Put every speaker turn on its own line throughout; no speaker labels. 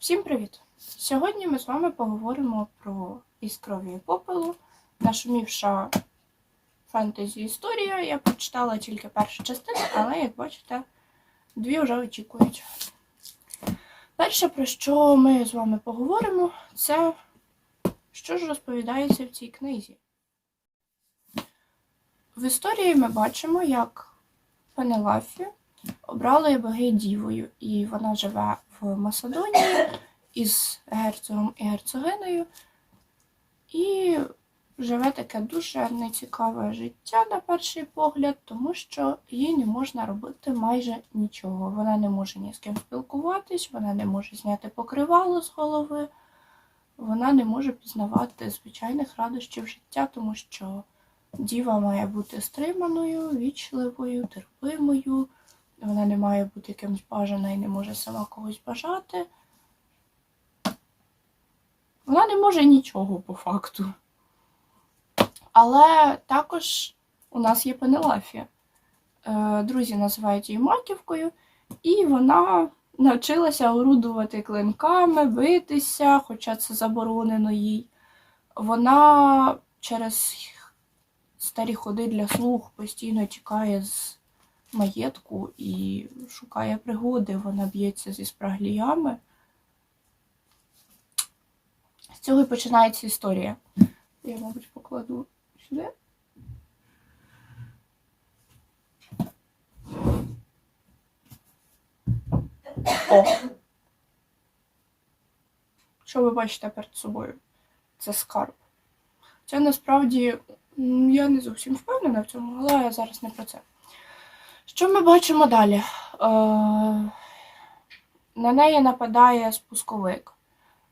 Всім привіт! Сьогодні ми з вами поговоримо про із крові і попелу, нашумівша фентезі історія. Я прочитала тільки першу частину, але, як бачите, дві вже очікують. Перше, про що ми з вами поговоримо, це що ж розповідається в цій книзі. В історії ми бачимо, як Пенелафі обрали боги дівою, і вона живе в Масадонії із герцогом і герцогинею. І живе таке дуже нецікаве життя на перший погляд, тому що їй не можна робити майже нічого. Вона не може ні з ким спілкуватись, вона не може зняти покривало з голови, вона не може пізнавати звичайних радощів життя, тому що діва має бути стриманою, вічливою, терпимою. Вона не має бути кимось бажана і не може сама когось бажати. Вона не може нічого по факту. Але також у нас є Пенелафія. Е, Друзі називають її маківкою, і вона навчилася орудувати клинками, битися, хоча це заборонено їй. Вона через старі ходи для слух постійно тікає з маєтку і шукає пригоди. Вона б'ється зі спрагліями. З цього і починається історія. Я, мабуть, покладу сюди. О! Що ви бачите перед собою? Це скарб. Це насправді я не зовсім впевнена в цьому, але я зараз не про це. Що ми бачимо далі? Е, на неї нападає спусковик.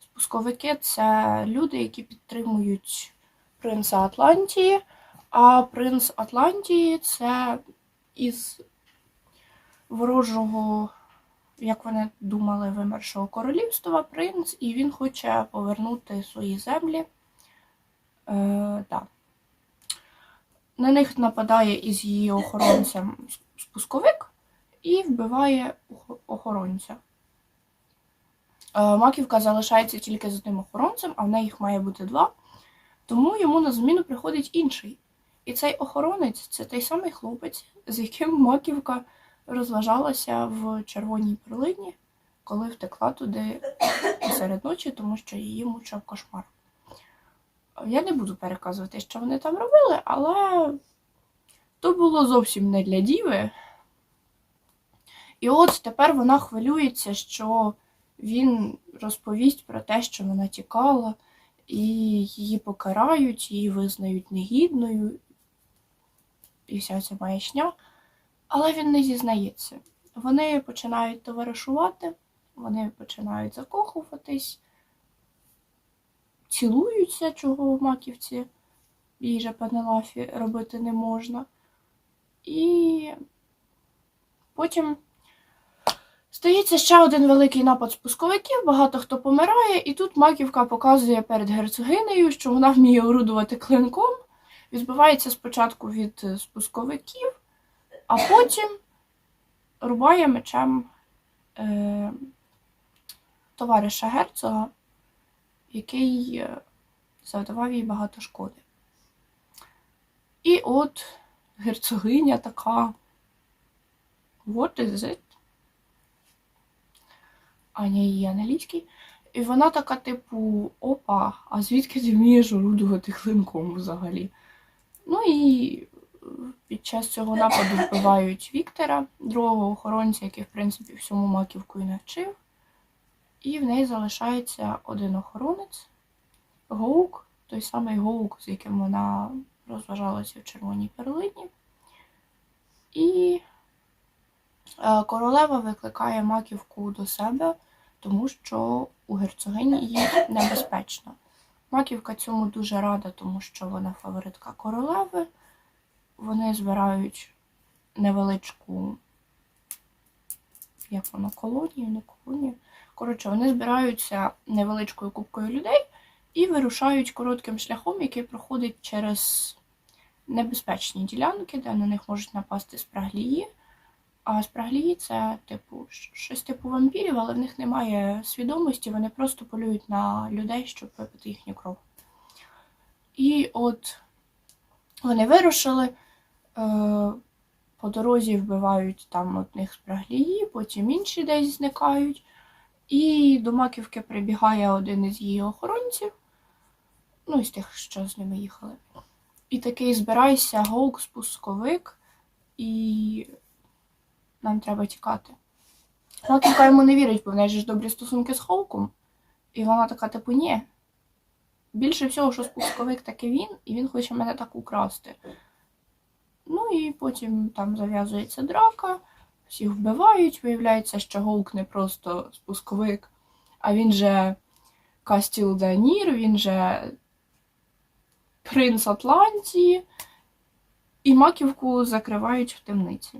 Спусковики це люди, які підтримують принца Атлантії, а принц Атлантії це із ворожого, як вони думали, вимершого королівства принц, і він хоче повернути свої землі. Е, да. На них нападає із її охоронцем спусковик і вбиває охоронця. Е, Маківка залишається тільки з одним охоронцем, а в неї їх має бути два. Тому йому на зміну приходить інший. І цей охоронець це той самий хлопець, з яким Маківка розважалася в червоній перлині, коли втекла туди серед ночі, тому що її мучив кошмар. Я не буду переказувати, що вони там робили, але то було зовсім не для діви. І от тепер вона хвилюється, що він розповість про те, що вона тікала, і її покарають, її визнають негідною, і вся ця маячня. Але він не зізнається. Вони починають товаришувати, вони починають закохуватись, цілуються, чого в маківці їй же Пенелафі робити не можна. І потім стається ще один великий напад спусковиків, багато хто помирає, і тут маківка показує перед герцогинею, що вона вміє орудувати клинком, відбивається спочатку від е, спусковиків, а потім рубає мечем е, товариша герцога, який е, завдавав їй багато шкоди. І от герцогиня така. What is it? Аня її англійський. І вона така, типу, опа, а звідки ти вмієш орудувати клинком взагалі? Ну і під час цього нападу вбивають Віктора, другого охоронця, який, в принципі, всьому маківку і навчив. І в неї залишається один охоронець Гоук, той самий Гоук, з яким вона розважалася в червоній перлині. І е, королева викликає маківку до себе, тому що у герцогині їй небезпечно. Маківка цьому дуже рада, тому що вона фаворитка королеви. Вони збирають невеличку, як воно, колонію, не колонію. Коротше, вони збираються невеличкою купкою людей і вирушають коротким шляхом, який проходить через небезпечні ділянки, де на них можуть напасти спраглії. А спраглії це, типу, щось типу вампірів, але в них немає свідомості, вони просто полюють на людей, щоб випити їхню кров. І от вони вирушили, е, по дорозі вбивають там одних спраглії, потім інші десь зникають. І до маківки прибігає один із її охоронців, ну, із тих, що з ними їхали. І такий збирайся, гоук, спусковик, і нам треба тікати. Маківка йому не вірить, бо в неї ж добрі стосунки з Хоуком. І вона така, типу, ні. Більше всього, що спусковик таки він, і він хоче мене так украсти. Ну і потім там зав'язується драка, всіх вбивають. Виявляється, що Гоук не просто спусковик, а він же Кастіл Данір, він же принц Атлантії, і маківку закривають в темниці.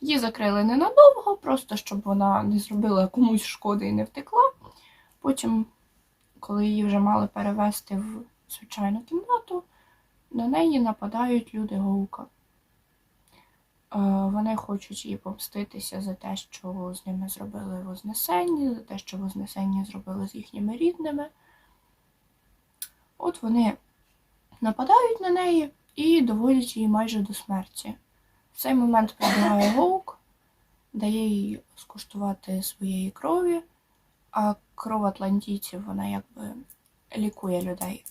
Її закрили ненадовго, просто щоб вона не зробила комусь шкоди і не втекла. Потім, коли її вже мали перевести в звичайну кімнату, на неї нападають люди Гоука. Е, Вони хочуть їй помститися за те, що з ними зробили Вознесенні, за те, що Вознесенні зробили з їхніми рідними. От вони нападають на неї і доводять її майже до смерті. В цей момент прибігає Гоук, дає їй скуштувати своєї крові, а кров атлантійців вона якби лікує людей.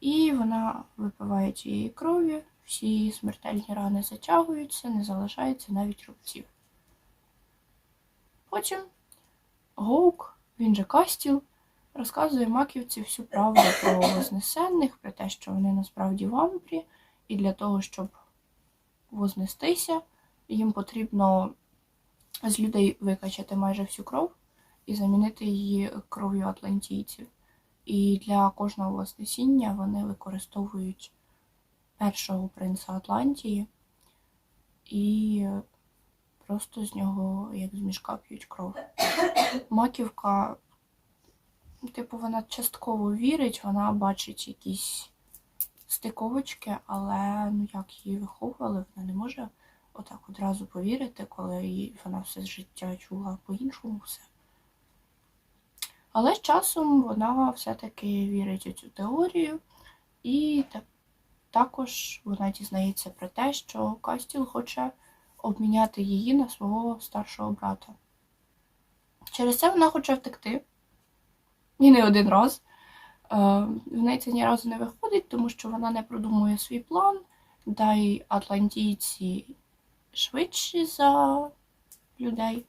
І вона випиває цієї крові, всі її смертельні рани затягуються, не залишається навіть рубців. Потім Гоук, він же Кастіл, розказує маківці всю правду про вознесенних, про те, що вони насправді вампрі, і для того, щоб вознестися, їм потрібно з людей викачати майже всю кров і замінити її кров'ю атлантійців. І для кожного вознесіння вони використовують першого принца Атлантії і просто з нього, як з мішка, п'ють кров. Маківка, типу, вона частково вірить, вона бачить якісь стиковочки, але ну як її виховували, вона не може отак одразу повірити, коли вона все життя чула по-іншому все. Але з часом вона все-таки вірить у цю теорію, і також вона дізнається про те, що Кастіл хоче обміняти її на свого старшого брата. Через це вона хоче втекти. І не один раз. Е, В неї це ні разу не виходить, тому що вона не продумує свій план, да й атлантійці швидші за людей.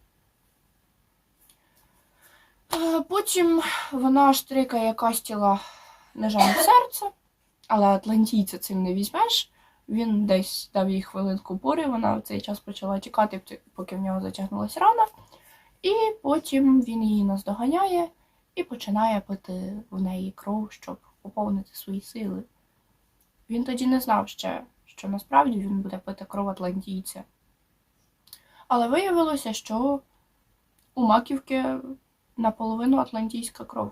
Е, Потім вона штрикає Кастіла ножем в серце, але атлантійця цим не візьмеш. Він десь дав їй хвилинку пори, вона в цей час почала тікати, поки в нього затягнулася рана. І потім він її наздоганяє і починає пити в неї кров, щоб поповнити свої сили. Він тоді не знав ще, що насправді він буде пити кров атлантійця. Але виявилося, що у маківки наполовину атлантійська кров.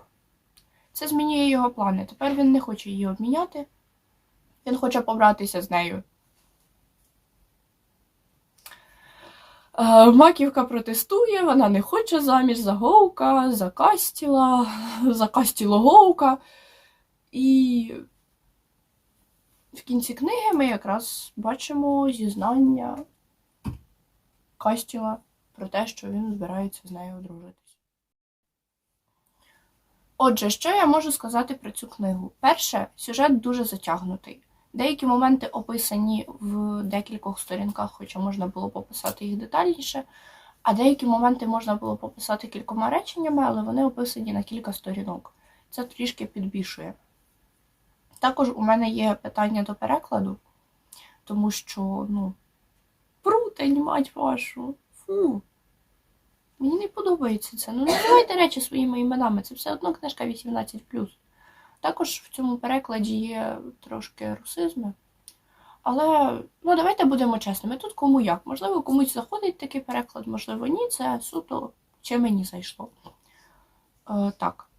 Це змінює його плани. Тепер він не хоче її обміняти. Він хоче побратися з нею. Маківка протестує, вона не хоче заміж за Гоука, за Кастіла, за Кастіло Гоука. І в кінці книги ми якраз бачимо зізнання Кастіла про те, що він збирається з нею одружитись. Отже, що я можу сказати про цю книгу? Перше, сюжет дуже затягнутий. Деякі моменти описані в декількох сторінках, хоча можна було пописати їх детальніше, а деякі моменти можна було пописати кількома реченнями, але вони описані на кілька сторінок. Це трішки підбільшує. Також у мене є питання до перекладу, тому що, ну, прутень, мать вашу. Фу. Мені не подобається це. Ну, називайте речі своїми іменами, це все одно книжка 18. Також в цьому перекладі є трошки русизми. Але ну, давайте будемо чесними. Тут кому як. Можливо, комусь заходить такий переклад, можливо, ні. Це суто чи мені зайшло. Е, так.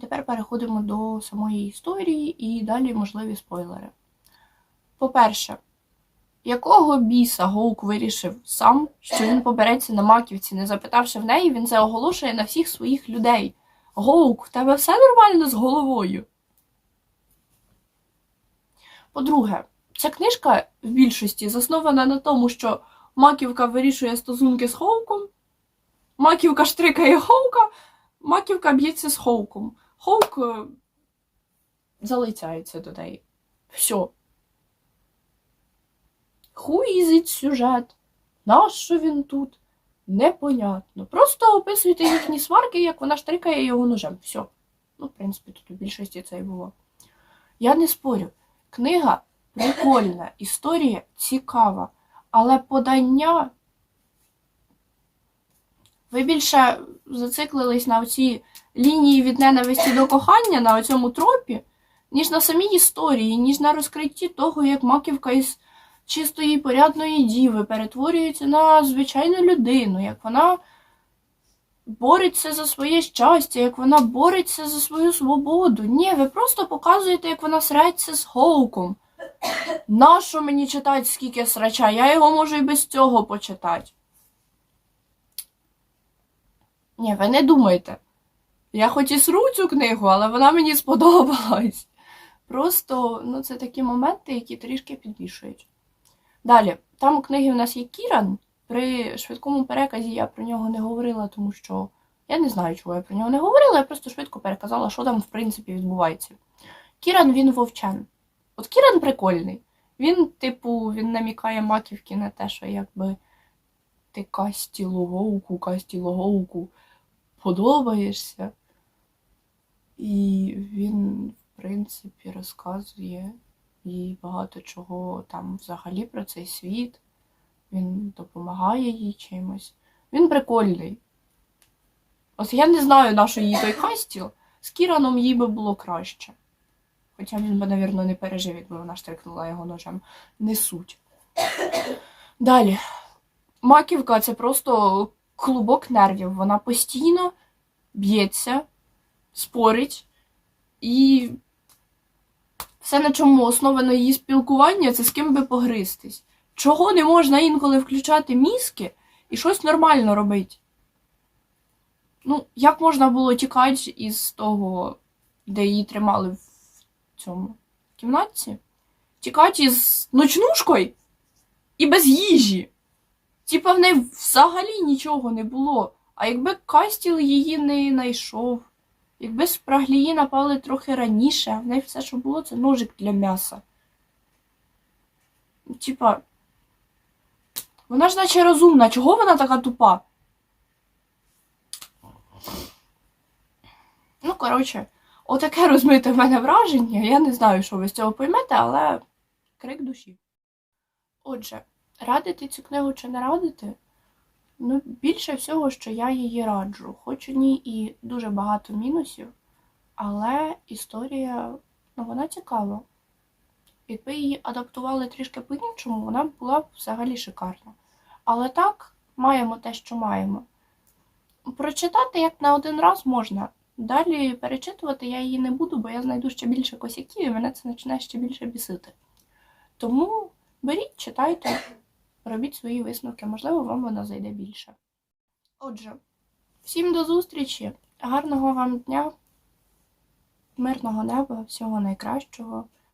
Тепер переходимо до самої історії і далі можливі спойлери. По-перше, Якого біса Гоук вирішив сам, що він побереться на маківці, не запитавши в неї, він це оголошує на всіх своїх людей. Гоук, в тебе все нормально з головою? По-друге, ця книжка в більшості заснована на тому, що Маківка вирішує стосунки з Хоуком, Маківка штрикає Хоука, Маківка б'ється з Хоуком. Хоук е, залицяється до неї. Все. Хуїзить сюжет. Нащо він тут? Непонятно. Просто описуйте їхні сварки, як вона штрикає його ножем. Все. Ну, в принципі, тут у більшості це і було. Я не спорю. Книга прикольна, історія цікава, але подання. Ви більше зациклились на оцій лінії від ненависті до кохання, на цьому тропі, ніж на самій історії, ніж на розкритті того, як маківка із чистої порядної діви перетворюється на звичайну людину, як вона бореться за своє щастя, як вона бореться за свою свободу. Ні, ви просто показуєте, як вона срається з Хоуком. Нащо мені читати скільки срача? Я його можу і без цього почитати. Ні, ви не думайте. Я хоч і сру цю книгу, але вона мені сподобалась. Просто ну, це такі моменти, які трішки підвішують. Далі, там у книги у нас є Кіран. При швидкому переказі я про нього не говорила, тому що я не знаю, чого я про нього не говорила, я просто швидко переказала, що там в принципі відбувається. Кіран він вовчан. От Кіран прикольний. Він, типу, він намікає маківки на те, що якби ти Касті Логовку, Касті Логовку подобаєшся. І він, в принципі, розказує їй багато чого там взагалі про цей світ. Він допомагає їй чимось. Він прикольний. От я не знаю, на що їй той кастіл. З Кіраном їй би було краще. Хоча він би, навірно, не пережив, якби вона штрикнула його ножем. Не суть. Далі. Маківка це просто клубок нервів. Вона постійно б'ється, спорить, і все, на чому основано її спілкування, це з ким би погристись. Чого не можна інколи включати мізки і щось нормально робити? Ну, як можна було тікати із того, де її тримали в цьому кімнаті? Тікати із ночнушкою і без їжі. Типа в неї взагалі нічого не було. А якби Кастіл її не знайшов, якби спраглії напали трохи раніше, а в неї все, що було, це ножик для м'яса. Типа, вона ж наче розумна, чого вона така тупа? Ну, коротше, отаке розмите в мене враження. Я не знаю, що ви з цього поймете, але крик душі. Отже, радити цю книгу чи не радити? Ну, більше всього, що я її раджу. Хоч у ній і дуже багато мінусів, але історія, ну, вона цікава. Якби її адаптували трішки по-іншому, вона б була б взагалі шикарна. Але так, маємо те, що маємо. Прочитати як на один раз можна. Далі перечитувати я її не буду, бо я знайду ще більше косяків і мене це починає ще більше бісити. Тому беріть, читайте, робіть свої висновки, можливо, вам вона зайде більше. Отже, всім до зустрічі, гарного вам дня, мирного неба, всього найкращого.